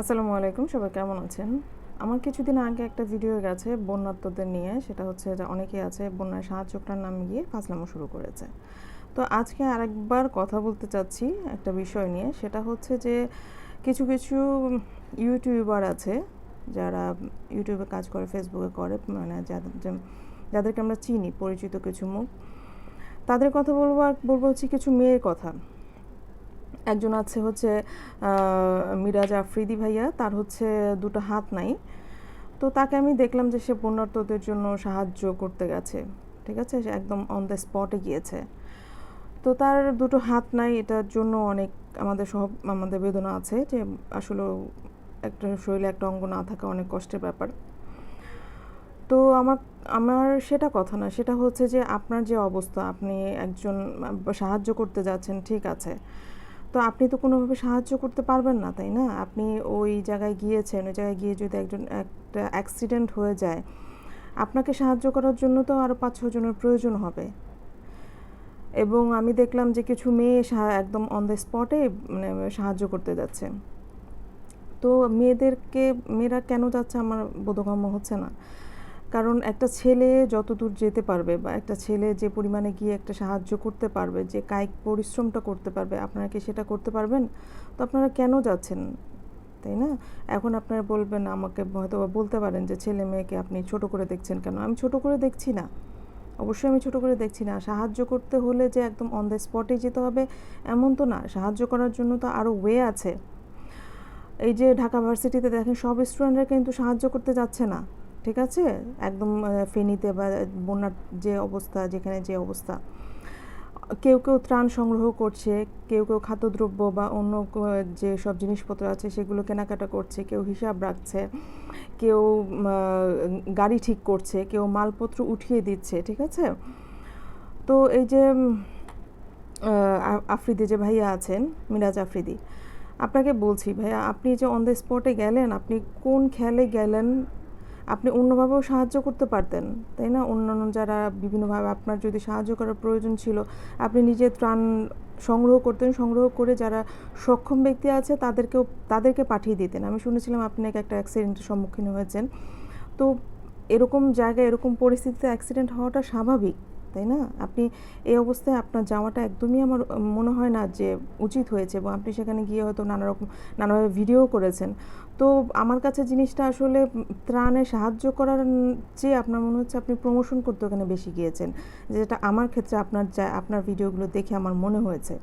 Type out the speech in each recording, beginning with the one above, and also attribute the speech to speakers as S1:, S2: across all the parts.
S1: আসসালামু আলাইকুম, সবাই কেমন আছেন? আমার কিছুদিন আগে একটা ভিডিও গেছে বন্যাত্মদের নিয়ে, সেটা হচ্ছে যে অনেকেই আছে বন্যায় সাহায্যটার নামে গিয়ে ফাজলামো শুরু করেছে। তো আজকে আরেকবার কথা বলতে চাচ্ছি একটা বিষয় নিয়ে, সেটা হচ্ছে যে কিছু কিছু ইউটিউবার আছে যারা ইউটিউবে কাজ করে, ফেসবুকে করে মানে যাদের যাদেরকে আমরা চিনি, পরিচিত কিছু মুখ, তাদের কথা বলব বলব হচ্ছে কিছু মেয়ের কথা। একজন আছে হচ্ছে মিরাজ আফ্রিদি ভাইয়া, তার হচ্ছে দুটো হাত নাই। তো তাকে আমি দেখলাম যে সে বন্যার্থদের জন্য সাহায্য করতে গেছে, ঠিক আছে? সে একদম অন দ্য স্পটে গিয়েছে। তো তার দুটো হাত নাই, এটার জন্য অনেক আমাদের সব, আমাদের বেদনা আছে যে আসলে একটা শরীরে একটা অঙ্গ না থাকা অনেক কষ্টের ব্যাপার। তো আমার আমার সেটা কথা না, সেটা হচ্ছে যে আপনার যে অবস্থা, আপনি একজন সাহায্য করতে যাচ্ছেন, ঠিক আছে। তো আপনি তো কোনোভাবে সাহায্য করতে পারবেন না, তাই না? আপনি ওই জায়গায় গিয়েছেন, ওই জায়গায় গিয়ে যদি একজন, একটা অ্যাক্সিডেন্ট হয়ে যায়, আপনাকে সাহায্য করার জন্য তো আরও পাঁচ ছজনের প্রয়োজন হবে। এবং আমি দেখলাম যে কিছু মেয়ে একদম অন দ্য স্পটে মানে সাহায্য করতে যাচ্ছে। তো মেয়েদেরকে, মেয়েরা কেন যাচ্ছে আমার বোধগম্য হচ্ছে না। কারণ একটা ছেলে যত দূর যেতে পারবে বা একটা ছেলে যে পরিমাণে গিয়ে একটা সাহায্য করতে পারবে, যে কায়িক পরিশ্রমটা করতে পারবে, আপনারা কি সেটা করতে পারবেন? তো আপনারা কেন যাচ্ছেন? তাই না? এখন আপনারা বলবেন, আমাকে হয়তো বলতে পারেন যে, ছেলে মেয়েকে আপনি ছোট করে দেখছেন কেন? আমি ছোট করে দেখছি না। অবশ্যই আমি ছোট করে দেখছি না। সাহায্য করতে হলে যে একদম অন দ্য স্পটে যেতে হবে, এমন তো না। সাহায্য করার জন্য তো আরও ওয়ে আছে। এই যে ঢাকা ভার্সিটিতে দেখেন, সব স্টুডেন্টরা কিন্তু সাহায্য করতে যাচ্ছে না। ঠিক আছে? একদম ফেনীতে বা বন্যার যে অবস্থা, যেখানে যে অবস্থা। কেউ কেউ ত্রাণ সংগ্রহ করছে, কেউ কেউ খাদ্যদ্রব্য বা অন্য যে সব জিনিসপত্র আছে সেগুলো কেনাকাটা করছে, কেউ হিসাব রাখছে, কেউ গাড়ি ঠিক করছে, কেউ মালপত্র উঠিয়ে দিচ্ছে, ঠিক আছে? তো এই যে আফ্রিদি যে ভাইয়া আছেন, মিরাজ আফ্রিদি, আপনাকে বলছি ভাইয়া, আপনি যে অন দ্য স্পটে গেলেন, আপনি কোন খেলে গেলেন আপনি অন্যভাবেও সাহায্য করতে পারতেন, তাই না? অন্যান্য যারা বিভিন্নভাবে আপনার যদি সাহায্য করার প্রয়োজন ছিল, আপনি নিজে ত্রাণ সংগ্রহ করতেন, সংগ্রহ করে যারা সক্ষম ব্যক্তি আছে তাদেরকেও, তাদেরকে পাঠিয়ে দিতেন। আমি শুনেছিলাম আপনি একটা অ্যাক্সিডেন্টের সম্মুখীন হয়েছেন। তো এরকম জায়গায়, এরকম পরিস্থিতিতে অ্যাক্সিডেন্ট হওয়াটা স্বাভাবিক। তাই না? আপনি এই অবস্থায় আপনার যাওয়াটা একদমই আমার, মনে হয় না যে উচিত হয়েছে এবং আপনি সেখানে গিয়ে হয়তো নানা রকম, নানাভাবে ভিডিও করেছেন। তো আমার কাছে জিনিসটা আসলে ত্রাণে সাহায্য করার চেয়ে আপনার মনে হচ্ছে আপনি প্রমোশন করতে ওখানে বেশি গিয়েছেন, যেটা আমার ক্ষেত্রে আপনার যা, আপনার ভিডিওগুলো দেখে আমার মনে হয়েছে।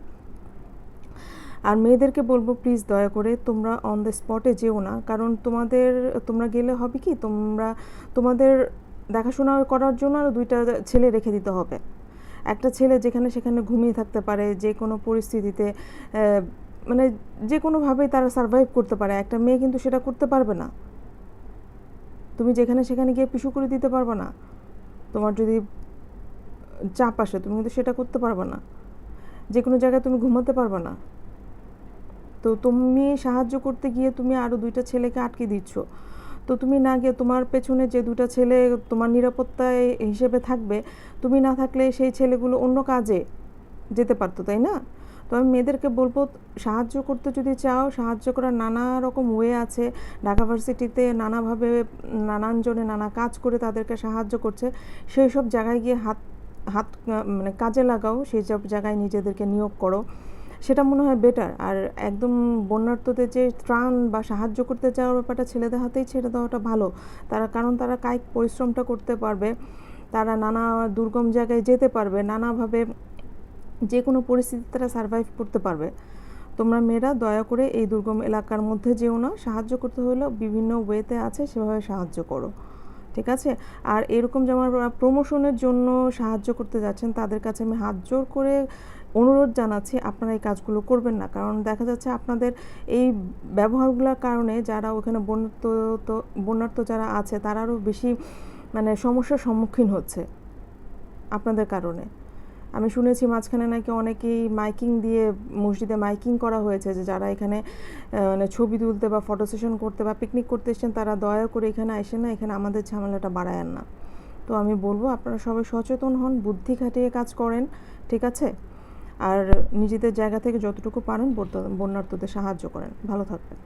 S1: আর মেয়েদেরকে বলব প্লিজ দয়া করে তোমরা অন দ্য স্পটে যেও না। কারণ তোমাদের, তোমরা গেলে হবে কি? তোমরা, তোমাদের দেখাশোনা করার জন্য আরও দুইটা ছেলে রেখে দিতে হবে। একটা ছেলে যেখানে সেখানে ঘুমিয়ে থাকতে পারে, যে কোনো পরিস্থিতিতে মানে যে কোনোভাবেই তারা সার্ভাইভ করতে পারে। একটা মেয়ে কিন্তু সেটা করতে পারবে না। তুমি যেখানে সেখানে গিয়ে পিছু করে দিতে পারবে না। তোমার যদি চাপ আসে, তুমি কিন্তু সেটা করতে পারবে না। যে কোনো জায়গায় তুমি ঘুমাতে পারবে না। তো তুমি সাহায্য করতে গিয়ে তুমি আরও দুইটা ছেলেকে আটকে দিচ্ছ। তো তুমি না গিয়ে তোমার পেছনে যে দুটা ছেলে তোমার নিরাপত্তায় হিসেবে থাকবে, তুমি না থাকলে সেই ছেলেগুলো অন্য কাজে যেতে পারতো, তাই না? তো আমি মেয়েদেরকে বলব, সাহায্য করতে যদি চাও, সাহায্য করার নানা রকম ওয়ে আছে। ঢাকা ভার্সিটিতে নানাভাবে, নানানজনে নানা কাজ করে তাদেরকে সাহায্য করছে। সেই সব জায়গায় গিয়ে হাত হাত মানে কাজে লাগাও, সেই সব জায়গায় নিজেদেরকে নিয়োগ করো। সেটা মনে হয় বেটার আর একদম বন্যার্থদের যে ত্রাণ বা সাহায্য করতে চাওয়ার ব্যাপারটা ছেলেদের হাতেই ছেড়ে দেওয়াটা ভালো। তারা, কারণ তারা কায়িক পরিশ্রমটা করতে পারবে, তারা নানা দুর্গম জায়গায় যেতে পারবে, নানাভাবে যে কোনো পরিস্থিতিতে তারা সার্ভাইভ করতে পারবে। তোমরা মেয়েরা, দয়া করে এই দুর্গম এলাকার মধ্যে যেও না। সাহায্য করতে হলেও বিভিন্ন ওয়েতে আছে, সেভাবে সাহায্য করো। ঠিক আছে? আর এরকম যেমন প্রমোশনের জন্য সাহায্য করতে যাচ্ছেন, তাদের কাছে আমি হাত জোর করে অনুরোধ জানাচ্ছি, আপনারা এই কাজগুলো করবেন না। কারণ দেখা যাচ্ছে আপনাদের এই ব্যবহারগুলোর কারণে যারা ওখানে বন্যার্থ তো বন্যার্থ যারা আছে তারা আরও বেশি মানে সমস্যার সম্মুখীন হচ্ছে আপনাদের কারণে। আমি শুনেছি মাঝখানে নাকি অনেকেই মাইকিং দিয়ে, মসজিদে মাইকিং করা হয়েছে যে যারা এখানে মানে ছবি তুলতে বা ফটো সেশন করতে বা পিকনিক করতে এসেছেন, তারা দয়া করে এখানে আসেন না, এখানে আমাদের ঝামেলাটা বাড়ায়েন না। তো আমি বলব আপনারা সবাই সচেতন হন, বুদ্ধি খাটিয়ে কাজ করেন, ঠিক আছে? আর নিজেদের জায়গা থেকে যতটুকু পারেন বন্যার্থদের সাহায্য করেন। ভালো থাকবেন।